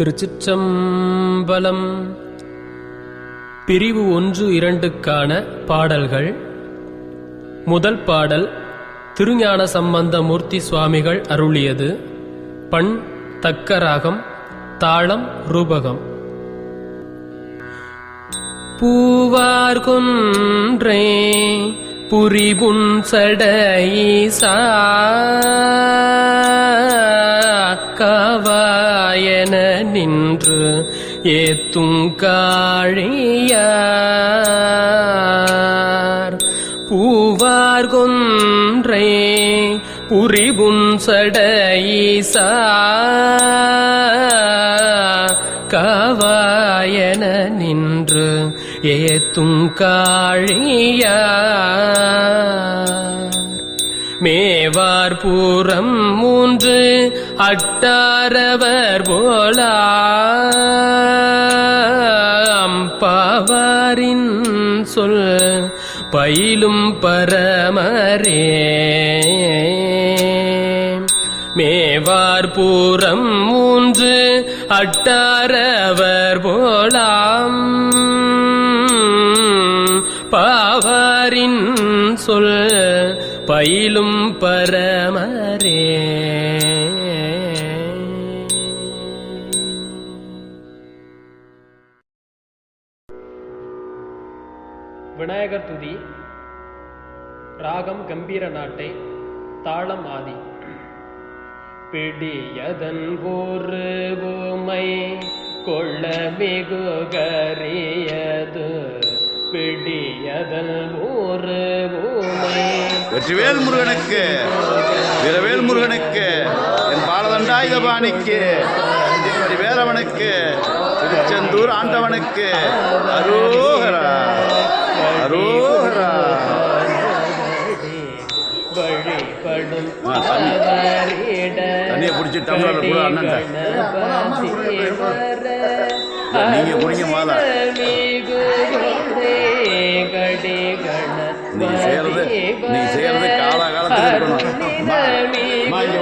திருச்சிற்றம்பலம். பிரிவு ஒன்று இரண்டுக்கான பாடல்கள். முதல் பாடல் திருஞான சம்பந்த மூர்த்தி சுவாமிகள் அருளியது. பண் தக்கராகம் தாளம் ரூபகம். பூவார் கொன்றே புரிபுன் சடையீசா. ஏத்தும் காழியார். பூவார் கொன்றே புரிபுன் சடையீசா காவாயன நின்று ஏத்தும் காழியார். மேவார் பூரம் மூன்று அட்டாரவர் போலாம். பாவாரின் சொல் பயிலும் பரமரே. மேவார் பூரம் மூன்று அட்டாரவர் போலாம். பாவாரின் சொல் பயிலும் பரமரே. விநாயகர் துதி ராகம் கம்பீர நாட்டை தாளம் ஆதி. பிடியதன் ஒரு பூமை கொள்ள மிகு கரியது வெற்றிவேல் முருகனுக்கு வீரவேல் முருகனுக்கு என் பாலதண்டாயுதபாணிக்கு வேலவனுக்கு திருச்செந்தூர் ஆண்டவனுக்கு அரோகரா அரோகரா. தண்ணியை குடிச்சு டம்ளர்ல கூட அண்ணன்ட்ட. நீங்க குடிங்க முதல்ல. நீங்க செய்யறது நீங்க செய்யறது காலாகாலத்துக்கு இருக்கணும் அம்மா, வலி